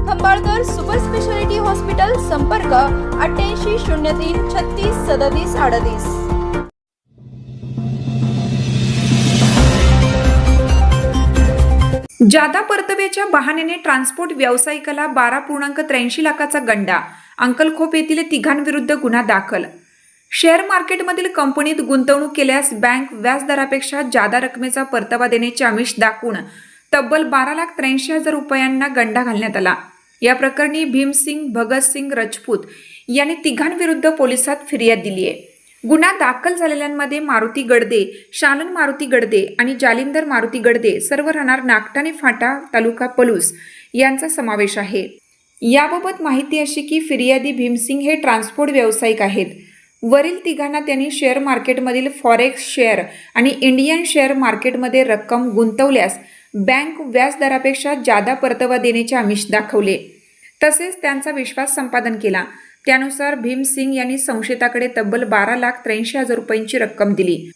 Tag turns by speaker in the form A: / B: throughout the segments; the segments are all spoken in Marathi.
A: खंबाळकर सुपर स्पेशालिटी हॉस्पिटल संपर्क अठ्ठ्याऐंशी शून्य तीन छत्तीस सदतीस अडतीस.
B: जादा परतव्याच्या बहाण्याने ट्रान्सपोर्ट व्यावसायिकाला बारा पूर्णांक त्र्याऐंशी लाखाचा गंडा. अंकलखोप येथील तिघांविरुद्ध गुन्हा दाखल. शेअर मार्केटमधील कंपनीत गुंतवणूक केल्यास बँक व्याजदरापेक्षा जादा रकमेचा परतावा देण्याचे आमिष दाखवून तब्बल बारा लाख त्र्याऐंशी हजार रुपयांना गंडा घालण्यात आला. या प्रकरणी भीमसिंग भगतसिंग राजपूत यांनी तिघांविरुद्ध पोलिसात फिर्याद दिली आहे. गुन्हा दाखल झालेल्यांमध्ये मारुती गडदे शालन मारुती गडदे आणि जालिंदर मारुती गडदे सर्व राहणार नागटाणे फाटा तालुका पलूस यांचा समावेश आहे. याबाबत माहिती अशी की फिर्यादी भीमसिंग हे ट्रान्सपोर्ट व्यावसायिक आहेत. वरील तिघांना त्यांनी शेअर मार्केटमधील फॉरेक्स शेअर आणि इंडियन शेअर मार्केटमध्ये रक्कम गुंतवल्यास बँक व्याजदरापेक्षा जादा परतावा देण्याचे आमिष दाखवले. तसेच त्यांचा विश्वास संपादन केला. त्यानुसार भीमसिंग यांनी संशयिताकडे तब्बल बारा लाख त्र्याऐंशी हजार रुपयांची रक्कम दिली.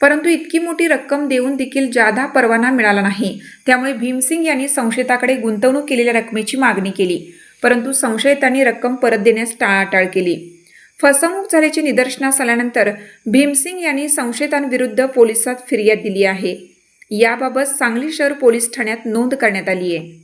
B: परंतु इतकी मोठी रक्कम देऊन देखील जादा परवाना मिळाला नाही. त्यामुळे भीमसिंग यांनी संशयिताकडे गुंतवणूक केलेल्या रकमेची मागणी केली. परंतु संशयितांनी रक्कम परत देण्यास टाळाटाळ केली. फसवणूक झाल्याचे निदर्शनास आल्यानंतर भीमसिंग यांनी संशयितांविरुद्ध पोलिसात फिर्याद दिली आहे. याबाबत सांगली शहर पोलीस ठाण्यात नोंद करण्यात आली आहे